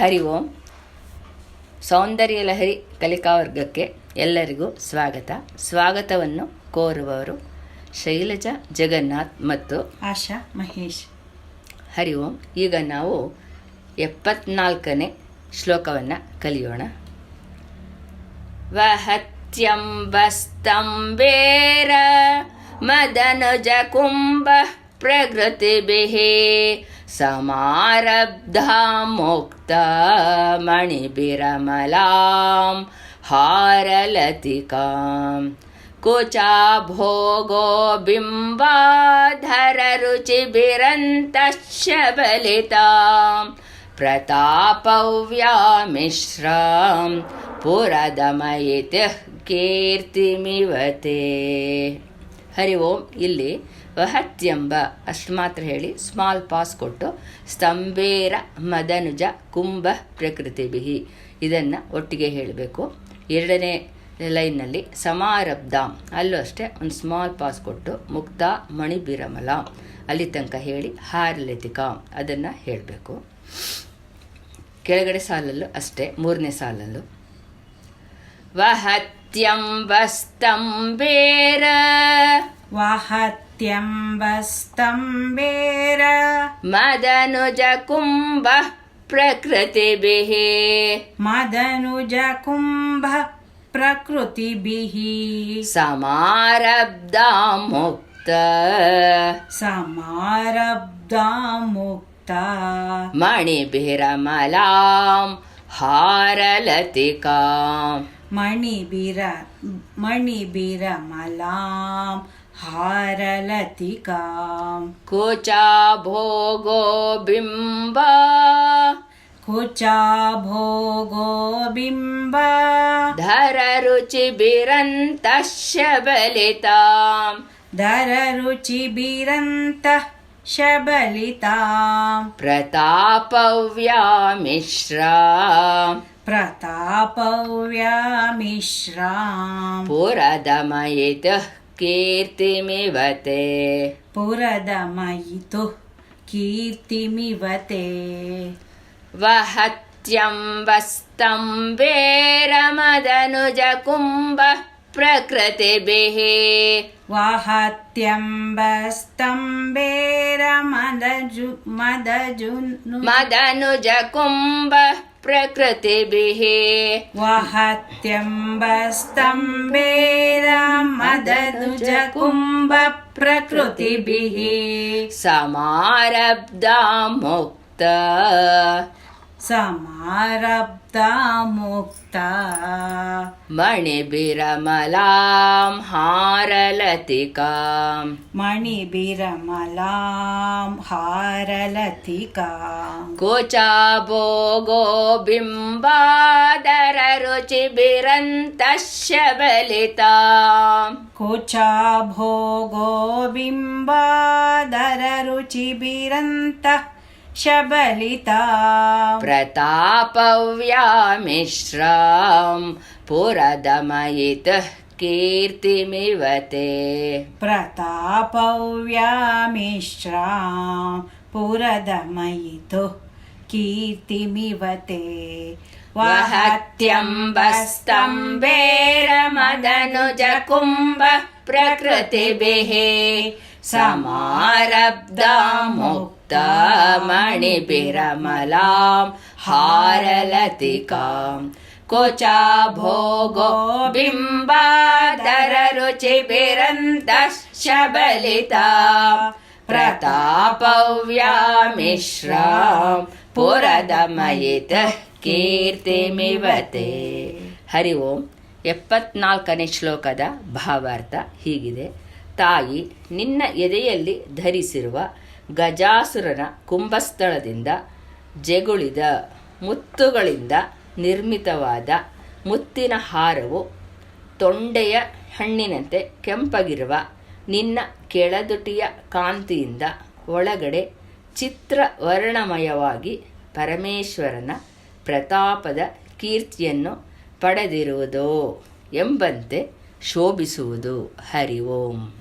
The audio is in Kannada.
ಹರಿ ಓಂ ಸೌಂದರ್ಯ ಲಹರಿ ಕಲಿಕಾವರ್ಗಕ್ಕೆ ಎಲ್ಲರಿಗೂ ಸ್ವಾಗತ. ಸ್ವಾಗತವನ್ನು ಕೋರುವವರು ಶೈಲಜಾ ಜಗನ್ನಾಥ್ ಮತ್ತು ಆಶಾ ಮಹೇಶ್. ಹರಿ ಓಂ ಈಗ ನಾವು ಎಪ್ಪತ್ನಾಲ್ಕನೇ ಶ್ಲೋಕವನ್ನು ಕಲಿಯೋಣ. ವಹತ್ಯಂಬಸ್ತಂಬೇರ ಮದನುಜ ಕುಂಭ ಪ್ರಕೃತಿಭಿಃ ಹಾರಲತಿಕಾಂ ಕುಚಾ ಭೋಗೋ ಬಿಂಬಾಧರ ರುಚಿಭಿರಂತಶಬಲಿತಾಂ ಪ್ರತಾಪವ್ಯಾಮಿಶ್ರಾಂ ಪುರದಮಯಿತಿ ಕೀರ್ತಿಮಿವತೆ. ಹರಿ ಓಂ ಇಲ್ಲಿ ವಹತ್ಯಂಬ ಅಷ್ಟು ಮಾತ್ರ ಹೇಳಿ ಸ್ಮಾಲ್ ಪಾಸ್ ಕೊಟ್ಟು, ಸ್ತಂಭೇರ ಮದನುಜ ಕುಂಭ ಪ್ರಕೃತಿ ಬಿಹಿ ಇದನ್ನು ಒಟ್ಟಿಗೆ ಹೇಳಬೇಕು. ಎರಡನೇ ಲೈನ್ನಲ್ಲಿ ಸಮಾರಬ್ಧಾಂ. ಅಲ್ಲೂ ಅಷ್ಟೇ ಒಂದು ಸ್ಮಾಲ್ ಪಾಸ್ ಕೊಟ್ಟು, ಮುಕ್ತ ಮಣಿಬಿರಮಲ. ಅಲ್ಲಿ ತನಕ ಹೇಳಿ, ಹಾರಲಿತಿಕಾಂ. ಅದನ್ನು ಹೇಳಬೇಕು. ಕೆಳಗಡೆ ಸಾಲಲ್ಲೂ ಅಷ್ಟೇ, ಮೂರನೇ ಸಾಲಲ್ಲೂ. ವಹತ್ಯಂಬ ಸ್ತಂಭೇರ. ಮದನುಜ प्रत्यम्बस्तम्बेर मदनुजकुम्भः प्रकृतिभिः। मदनुजकुम्भः प्रकृतिभिः। समारब्धा मुक्त समारब्धा मुक्ता मणिभिरमलां हारलतिका मणिभिर मणिभिरमलाम् हारलतिका। कुचा भोगो बिम्ब। कुचा भोगो बिम्ब। धररुचिभिरन्तः शबलिताम् धररुचिबिरन्तः शबलिताम् प्रतापव्यामिश्रा प्रतापव्यामिश्रा पुरदमयितः ಕೀರ್ತಿಮಿವತೆ ಪುರದಮಯಿತು ಕೀರ್ತಿಮಿವತೆ ವಹತ್ಯಂಬಸ್ತಂಬೇರಮದನುಜ ಕುಂಭ ಪ್ರಕೃತಿಭಿಃ ವಾಹತ್ಯಂಬಸ್ತಂಬೇರ ಮದಜು ಮದಜುನು ಮದನುಜ प्रकृतिभिः वहत्यम्बस्तम्बेरमदनुजकुम्भ प्रकृतिभिः समारब्धा मुक्त समारब्धा मुक्ता ಮುಕ್ತ ಸಮಾರಬ್ಧ ಮುಕ್ತ ಮಣಿಭಿರಮಲಾಂ ಹಾರಲತಿಕಾಂ. ಮಣಿಬಿರಮಲಾಂ ಹಾರಲತಿಕಾಂ ಕೋಚಾ शबलिता प्रतापव्यामिश्रां पुरदमयितः कीर्तिमिव ते। प्रतापव्यामिश्रां पुरदमयितुः कीर्तिमिव ते। वहत्यम्बस्तम्बेरमदनुजकुम्भ प्रकृतिभिः समारब्धाम् ಪುರದಮಯಿತು ಕೀರ್ತಿಮಿವತೆ ವಹತ್ಯಂಬಸ್ತಂಬೇರಮದನುಜ ಕುಂಭ ಪ್ರಕೃತಿಭಿಃ ಸಮಾರಬ್ಧಾ ಮುಕ್ತ ಮಣಿಭಿರಮಲಾಂ ಹಾರಲತಿಕಾಂ ಕೋಚಾ ಭೋಗೋ ಬಿಂಬಾದರ ರುಚಿಭಿರಂತಶಬಲಿತಾ ಪ್ರತಾಪವ್ಯಾಮಿಶ್ರಾಂ ಪುರದಮಯಿತಃ ಕೀರ್ತಿಮಿವತೆ ಹರಿ ಓಂ. ಎಪ್ಪತ್ನಾಲ್ಕನೇ ಶ್ಲೋಕದ ಭಾವಾರ್ಥ ಹೀಗಿದೆ. ತಾಯಿ, ನಿನ್ನ ಎದೆಯಲ್ಲಿ ಧರಿಸಿರುವ ಗಜಾಸುರನ ಕುಂಭಸ್ಥಳದಿಂದ ಜಗುಳಿದ ಮುತ್ತುಗಳಿಂದ ನಿರ್ಮಿತವಾದ ಮುತ್ತಿನ ಹಾರವು ತೊಂಡೆಯ ಹಣ್ಣಿನಂತೆ ಕೆಂಪಗಿರುವ ನಿನ್ನ ಕೆಳದುಟಿಯ ಕಾಂತಿಯಿಂದ ಒಳಗಡೆ ಚಿತ್ರ ವರ್ಣಮಯವಾಗಿ ಪರಮೇಶ್ವರನ ಪ್ರತಾಪದ ಕೀರ್ತಿಯನ್ನು ಪಡೆದಿರುವುದೋ ಎಂಬಂತೆ ಶೋಭಿಸುವುದು. ಹರಿ ಓಂ.